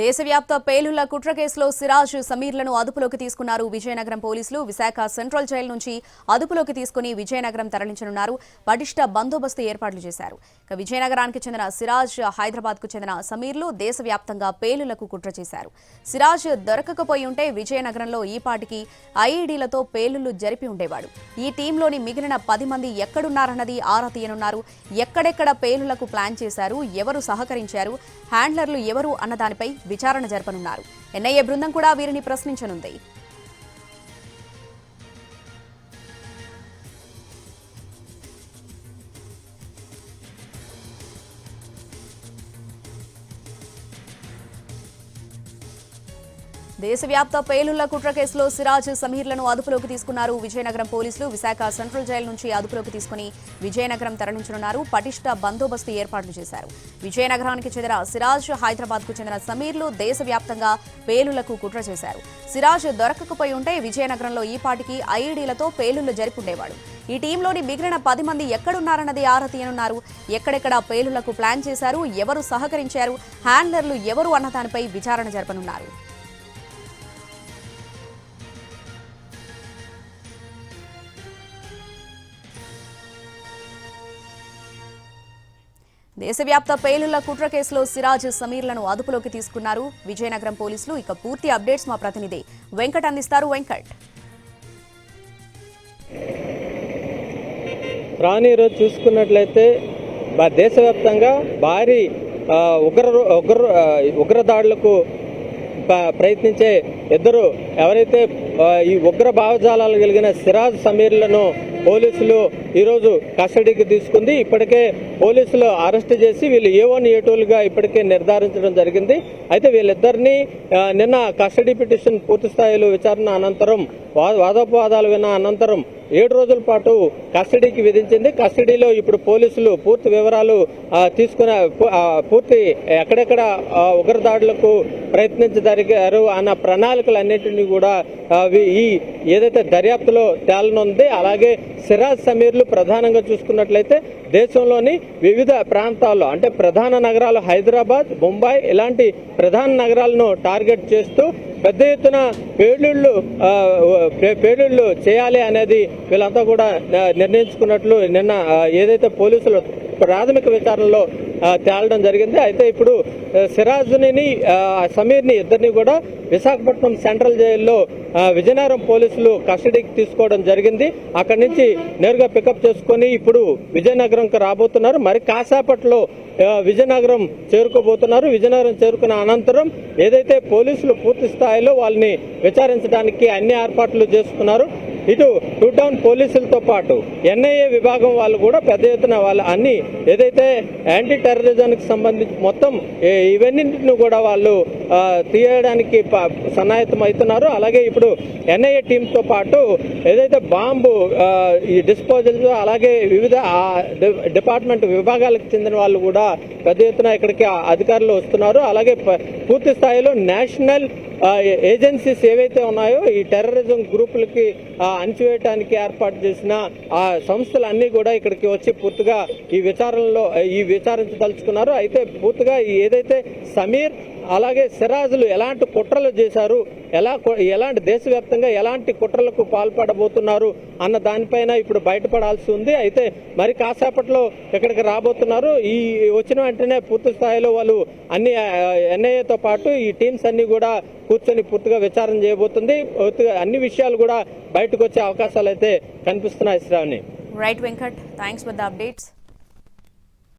దేశవ్యాప్త పేలుళ్ళ కుట్ర కేసులో సిరాజ్ సమీర్లను అదుపులోకి తీసుకున్నారు విజయనగరం పోలీసులు. విశాఖ సెంట్రల్ జైలు నుంచి అదుపులోకి తీసుకుని విజయనగరం తరలించనున్నారు. పటిష్ట బందోబస్తు ఏర్పాట్లు చేశారు. ఇక విజయనగరానికి చెందిన సిరాజ్ హైదరాబాద్కు చెందిన సమీర్లు దేశవ్యాప్తంగా పేలులకు కుట్ర చేశారు. సిరాజ్ దొరకకపోయి ఉంటే విజయనగరంలో ఈపాటికి ఐఈడీలతో పేలుళ్ళు జరిపి ఉండేవాడు. ఈ టీంలోని మిగిలిన పది మంది ఎక్కడున్నారన్నది ఆరా తీయనున్నారు. ఎక్కడెక్కడ పేలులకు ప్లాన్ చేశారు ఎవరు సహకరించారు హ్యాండ్లర్లు ఎవరు అన్న దానిపై విచారణ జరపనున్నారు. ఎన్ఐఏ బృందం కూడా వీరిని ప్రశ్నించనుంది. దేశవ్యాప్త పేలుళ్ళ కుట్ర కేసులో సిరాజ్ సమీర్లను అదుపులోకి తీసుకున్నారు విజయనగరం పోలీసులు. విశాఖ సెంట్రల్ జైలు నుంచి అదుపులోకి తీసుకుని విజయనగరం తరలించనున్నారు. పటిష్ట బందోబస్తు ఏర్పాట్లు చేశారు. విజయనగరానికి చెందిన సిరాజ్ హైదరాబాద్కు చెందిన సమీర్లు దేశవ్యాప్తంగా పేలుళ్ళకు కుట్ర చేశారు. సిరాజ్ దొరకకపోయి ఉంటే విజయనగరంలో ఈపాటికి ఐఈడీలతో పేలుళ్ళు జరుపుండేవాడు. ఈ టీంలోని మిగిలిన పది మంది ఎక్కడున్నారన్నది ఆరా తీయనున్నారు. ఎక్కడెక్కడ పేలులకు ప్లాన్ చేశారు ఎవరు సహకరించారు హ్యాండ్లర్లు ఎవరు అన్న దానిపై విచారణ జరపనున్నారు. దేశవ్యాప్త పేలుళ్ళ కుట్ర కేసులో సిరాజ్ సమీర్లను అదుపులోకి తీసుకున్నారు. విజయనగరం పోలీసులు ఇక పూర్తి అప్డేట్స్ మా ప్రతినిధి వెంకట్ అందిస్తారు. వెంకట్. రాని ఈరోజు చూసుకున్నట్లయితే దేశవ్యాప్తంగా భారీ ఉగ్ర ఉగ్ర ఉగ్రదాడులకు ప్రయత్నించే ఇద్దరు ఎవరైతే ఈ ఉగ్ర భావజాలాలు కలిగిన సిరాజ్ సమీర్లను పోలీసులు ఈరోజు కస్టడీకి తీసుకుంది. ఇప్పటికే పోలీసులు అరెస్ట్ చేసి వీళ్ళు ఏ వన్ ఏ టూలుగా ఇప్పటికే నిర్ధారించడం జరిగింది. అయితే వీళ్ళిద్దరిని నిన్న కస్టడీ పిటిషన్ పూర్తి స్థాయిలో విచారణ అనంతరం వా- వాదోపవాదాలు విన్న అనంతరం ఏడు రోజుల పాటు కస్టడీకి విధించింది. కస్టడీలో ఇప్పుడు పోలీసులు పూర్తి వివరాలు తీసుకునే తీసుకున్న పూర్తి ఎక్కడెక్కడ ఉగ్రదాడులకు ప్రయత్నించగలిగారు అన్న ప్రణాళికలన్నింటినీ కూడా ఈ ఏదైతే దర్యాప్తులో తేలనుంది అలాగే సిరాజ్ సమీర్లు ప్రధానంగా చూసుకున్నట్లయితే దేశంలోని వివిధ ప్రాంతాల్లో అంటే ప్రధాన నగరాలు హైదరాబాద్ ముంబై ఇలాంటి ప్రధాన నగరాలను టార్గెట్ చేస్తూ పెద్ద ఎత్తున పేలుళ్ళు పేలుళ్ళు చేయాలి అనేది వీళ్ళంతా కూడా నిర్ణయించుకున్నట్లు నిన్న ఏదైతే పోలీసులు ప్రాథమిక విచారణలో తేలడం జరిగింది. అయితే ఇప్పుడు సిరాజ్ని సమీర్ని ఇద్దరిని కూడా విశాఖపట్నం సెంట్రల్ జైల్లో విజయనగరం పోలీసులు కస్టడీకి తీసుకోవడం జరిగింది. అక్కడి నుంచి నేరుగా పికప్ చేసుకొని ఇప్పుడు విజయనగరంకి రాబోతున్నారు. మరి కాసేపట్లో విజయనగరం చేరుకోబోతున్నారు. విజయనగరం చేరుకున్న అనంతరం ఏదైతే పోలీసులు పూర్తి స్థాయిలో వాళ్ళని విచారించడానికి అన్ని ఏర్పాట్లు చేసుకున్నారు ఇటు టూ టౌన్ పోలీసులతో పాటు ఎన్ఐఏ విభాగం వాళ్ళు కూడా పెద్ద ఎత్తున వాళ్ళు అన్ని ఏదైతే యాంటీ టెర్రరిజంకి సంబంధించి మొత్తం ఇవన్నింటిని కూడా వాళ్ళు తీయడానికి ప- సన్నాహితం అవుతున్నారు. అలాగే ఇప్పుడు ఎన్ఐఏ టీంతో పాటు ఏదైతే బాంబు ఈ డిస్పోజల్ అలాగే వివిధ డిపార్ట్మెంట్ విభాగాలకు చెందిన వాళ్ళు కూడా పెద్ద ఎత్తున ఇక్కడికి అధికారులు వస్తున్నారు. అలాగే ప- పూర్తి స్థాయిలో నేషనల్ ఏజెన్సీస్ ఏవైతే ఉన్నాయో ఈ టెర్రరిజం గ్రూపులకి అణచివేయటానికి ఏర్పాటు చేసిన ఆ సంస్థలు అన్నీ కూడా ఇక్కడికి వచ్చి పూర్తిగా ఈ విచారణలో ఈ విచారించదలుచుకున్నారు. అయితే పూర్తిగా ఏదైతే సమీర్ అలాగే సిరాజులు ఎలాంటి కుట్రలు చేశారు ఎలా ఎలాంటి దేశవ్యాప్తంగా ఎలాంటి కుట్రలకు పాల్పడబోతున్నారు అన్న దానిపైన ఇప్పుడు బయటపడాల్సి ఉంది. అయితే మరి కాసేపట్లో ఇక్కడికి రాబోతున్నారు. ఈ వచ్చిన వెంటనే పూర్తి స్థాయిలో వాళ్ళు అన్ని ఎన్ఐఏతో పాటు ఈ టీమ్స్ అన్ని కూడా కూర్చొని పూర్తిగా విచారణ చేయబోతుంది. పూర్తిగా అన్ని విషయాలు కూడా బయటకు వచ్చే అవకాశాలు అయితే కనిపిస్తున్నాయి Shravani. Right Venkat thanks for the updates